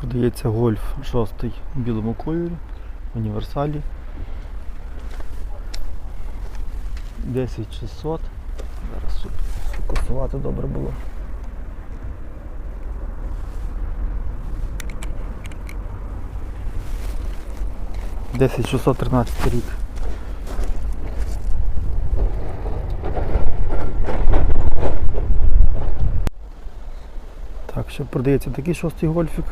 Продається гольф 6 в білому кольорі, універсалі. 10600. Зараз фокусувати добре було. Десять 613 рік. Так, ще продається такий шостий гольфік.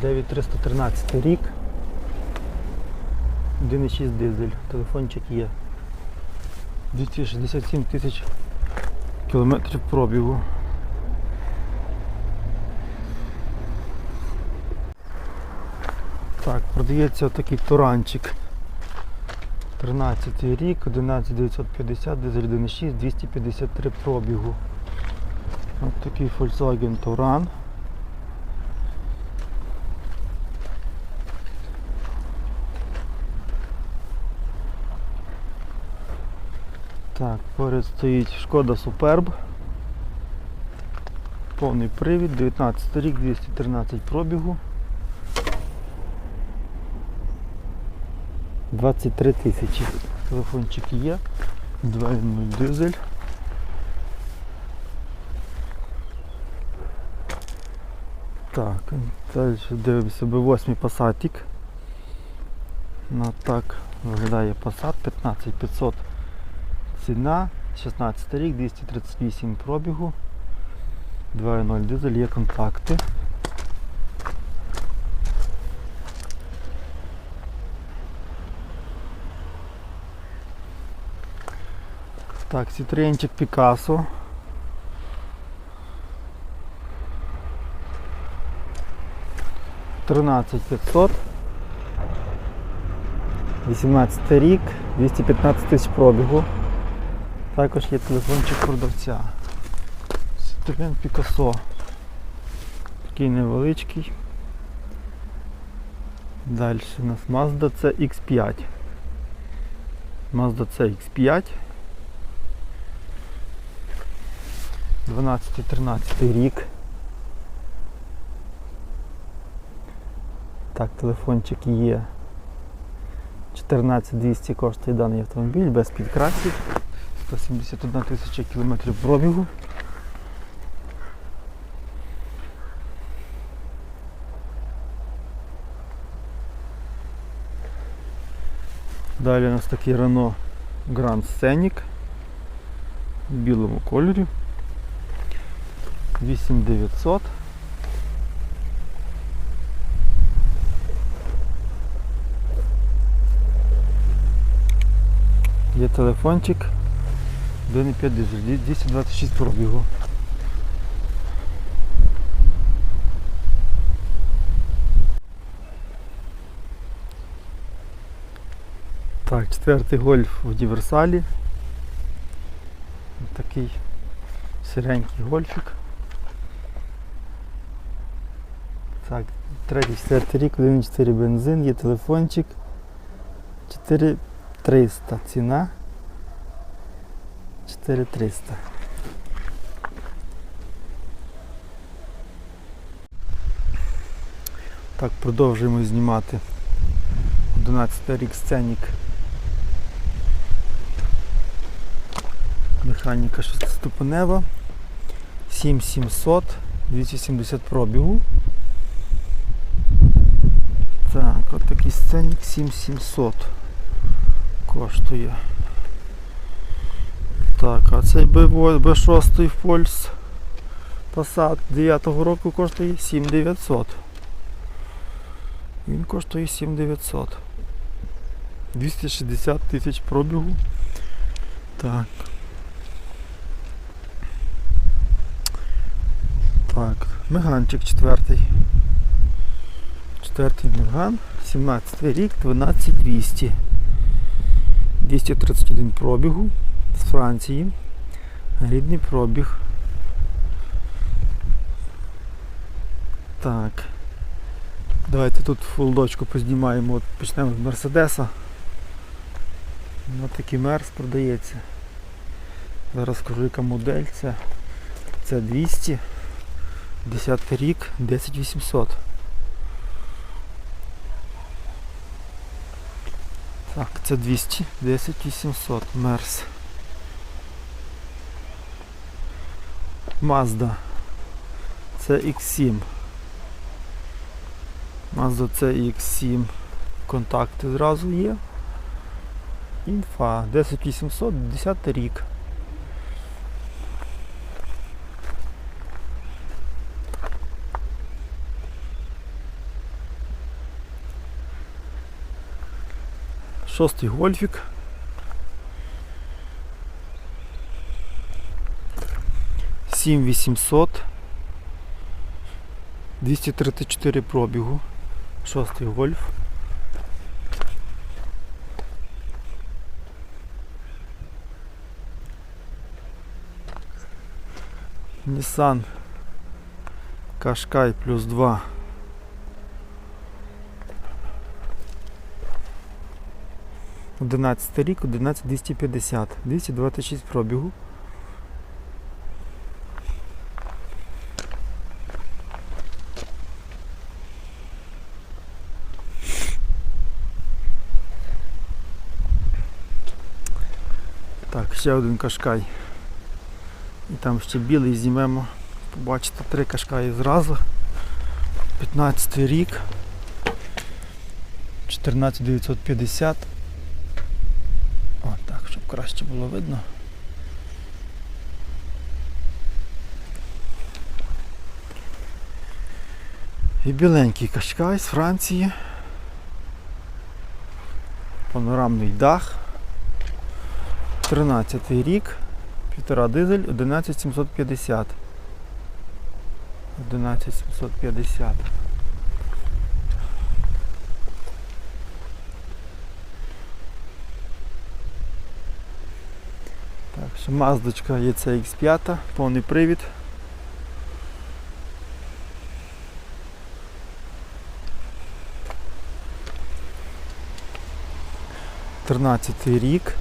9313 рік. 1,6 дизель. Телефончик є. 267 тисяч кілометрів пробігу. Так, продається такий туранчик. 13 рік, 11950, дизель 1.6, 253 пробігу. Ось такий Volkswagen Touran. Так, поряд стоїть Шкода Superb. Повний привід, 19 рік, 213 пробігу. 23 тисячі. Телефончик є. 2.0 дизель. Так, далі дивимося B8 Passatик. Ну так виглядає Passat 15500 ціна, 16 рік, 238 пробігу, 2.0 дизель, є контакти. Так, Citroenчик Picasso. Тринадцять п'ятсот. 18 рік, 215 тисяч пробігу. Також є телефончик продавця. Citroen Picasso. Такий невеличкий. Далі у нас Mazda CX5. Mazda CX5. 12-13 рік. Так, телефончик є. 14200 коштує даний автомобіль без підкрасів. 171 тисяча кілометрів пробігу. Далі у нас такий Renault Grand Scenic в білому кольорі. 8900. Є телефончик 1,5 дизель, 226 пробігу. Так, четвертий гольф в універсалі. Такий сиренький гольфик. Так, третій, четвертий рік, 1,4 бензин, є телефончик. 4300 ціна. 4300. Так, продовжуємо знімати 11 рік сценік. Механіка шестиступенева. 7700, 270 пробігу. Так, от такий сценік 7700 коштує. Так, а цей B8, B6 Польс Passat 9 року коштує 7900. Він коштує 7900. 260 тисяч пробігу. Так. Так, Меганчик четвертий. Четвертий Меган, 17 рік, 12200. 231 пробігу з Франції. Рідний пробіг. Так. Давайте тут фулдочку познімаємо. От почнемо з Мерседеса. Ось такий мерс продається. Зараз скажу яка модель це. Це 200. 10 рік, 10800. Так, це 200, 10800, Мерс. Mazda. Це X7. Mazda це X7. Контакти зразу є. Інфа 10800, 10 рік. Шостий гольфік. Сім вісімсот. 234 пробігу. Шостий гольф. Nissan Qashqai плюс 2 11 рік, 11250, 226 пробігу. Ще один кашкай. І там ще білий знімемо. Побачите три кашкаї зразу. 15 рік. 14950. О, так, щоб краще було видно. І біленький кашкай з Франції. Панорамний дах. 13 рік. Півтора дизель 11750. 11750. Так, ще маздочка є це X5, повний привід. Тринадцятий рік.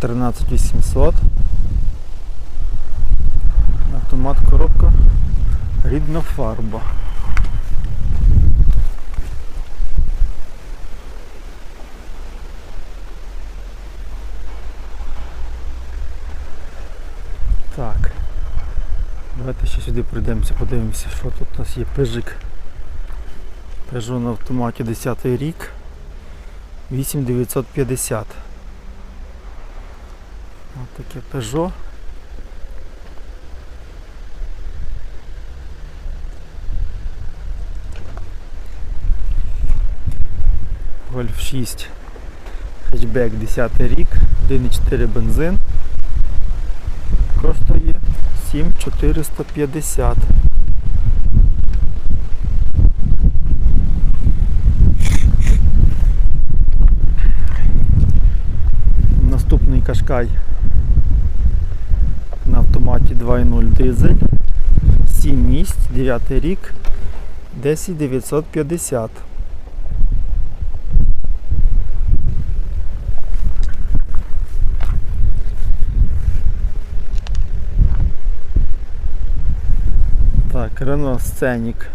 13800. Автомат коробка. Рідна фарба. Так. Давайте ще сюди пройдемося, подивимося, що тут у нас є пижик. Peugeot на автоматі 10 рік. 8950. Таке Peugeot. Golf 6 хетчбек 10 рік, 1,4 бензин. Коштує 7450. Наступний кашкай 2.0 дизель. 7 місць, 9 рік, 10950. Так, Renault Scenic.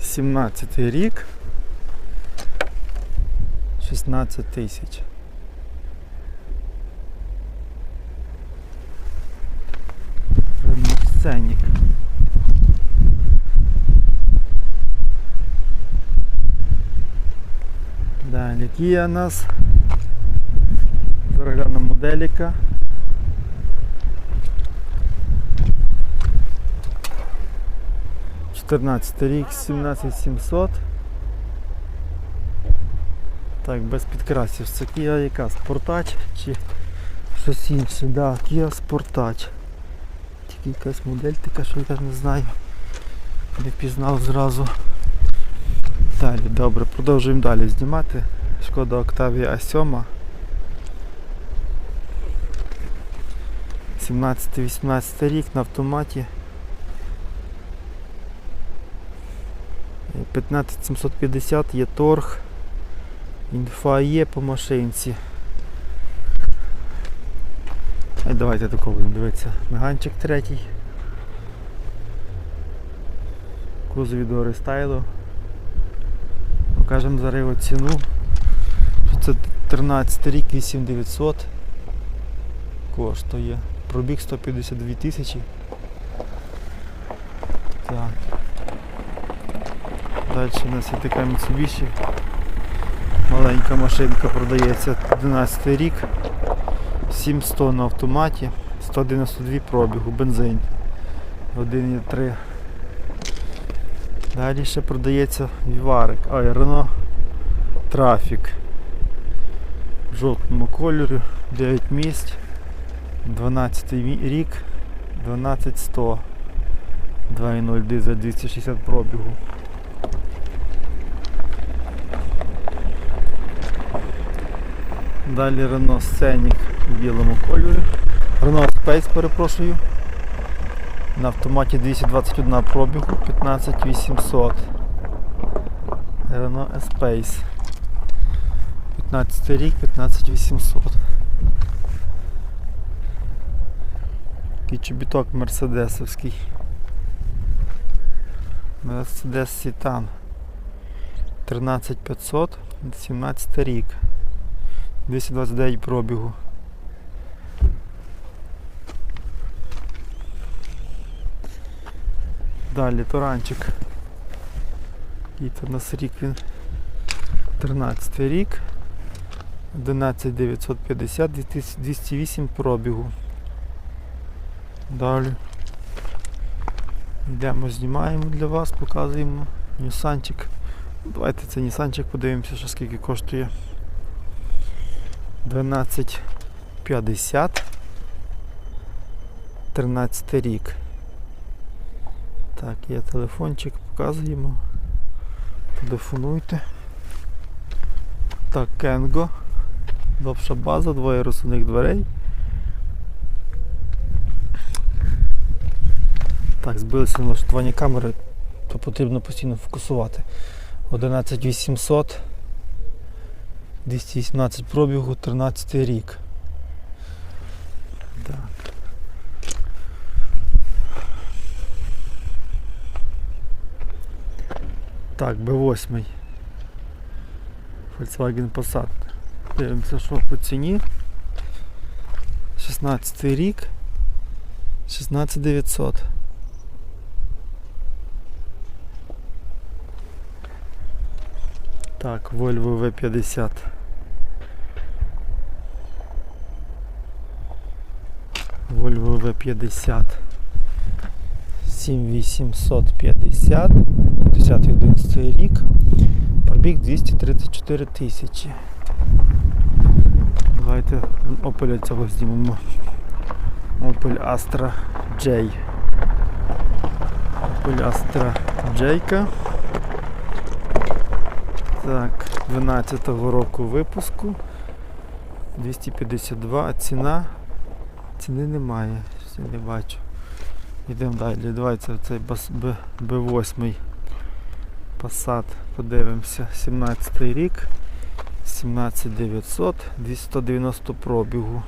17 рік. 16 тисяч. Scenic. Далі Kia у нас. Зараз моделіка. Чотирнадцятий рік, 17700. Так, без підкрасів. Це Kia яка? Спортач чи щось інше? Да, Kia Sportage. Якась модель така, що я не знаю. Не впізнав зразу. Далі, добре, продовжуємо далі знімати. Шкода Octavia A7. 17-18 рік на автоматі. 15750 є торг. Інфа є по машинці. А давайте тако будемо дивитися. Меганчик третій. Кузові до рестайлу. Покажемо зараз його ціну. Це 13 рік, 8900 коштує. Пробіг 152 тисячі. Так. Далі у нас є така Mitsubishi. Маленька машинка продається 11 рік. 700 на автоматі, 192 пробігу, бензин. 1,3. Далі ще продається віварик. Ой, Renault Traffic. В жовтому кольорі, 9 місць, 12 рік, 12100. 2,0 дизель 260 пробігу. Далі Renault Scenic в білому кольорі. Renault Space, перепрошую. На автоматі 221 пробігу, 15800. Renault Space. 15 рік, 15800. Такий чобіток мерседесовський. Mercedes Citan. 13500, 17 рік. 229 пробігу. Далі таранчик. Який це у нас рік він 13 рік. 11950, 208 пробігу. Далі. Йдемо, знімаємо для вас, показуємо Нісанчик. Давайте цей Нісанчик подивимося, що скільки коштує. 1250 13 рік. Так, є телефончик, показуємо. Телефонуйте. Так, Кенго. Довша база, двоє розсувних дверей. Так, збилися налаштування камери, то потрібно постійно фокусувати. 11800. 218 пробігу, 13 рік. Так. Так, B8. Volkswagen Passat. Дивимося, що по ціні. 16 рік. 16900. Так, Volvo V50. Volvo V50. 7850 10-11 рік пробіг 234 тисячі давайте Opel цього знімемо Opel Astra J. Opel Astra J так 12-го року випуску 252 а ціна ціни немає, ще не бачу. Йдемо далі. Давайте цей бас- Б- Б8 Passat подивимося. 17 рік. 17900, 290 пробігу.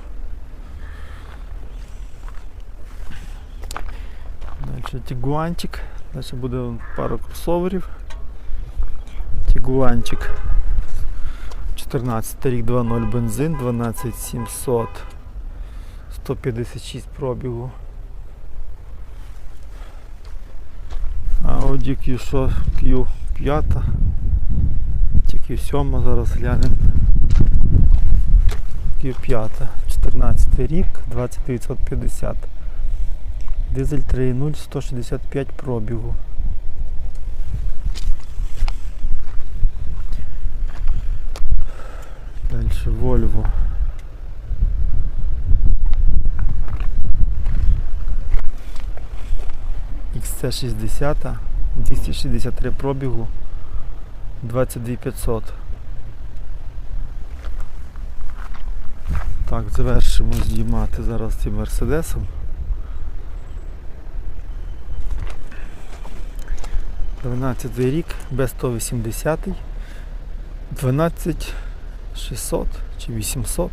Далі Тігуанчик. Далі буде пару кросоверів. Тігуанчик. 14 рік 2.0 бензин, 12700. 156 пробігу. Audi Q6, Q5. Тільки 7 зараз глянемо. Q5, 14 рік, 2950. Дизель 3.0, 165 пробігу. Дальше Volvo. XC60, 263 пробігу, 22500. Так, завершимо знімати зараз цим мерседесом. 12 рік, B180, 12600 чи 800.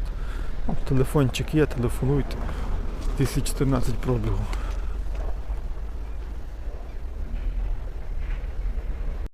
Ну, телефончик є, телефонуйте. 2014 пробігу.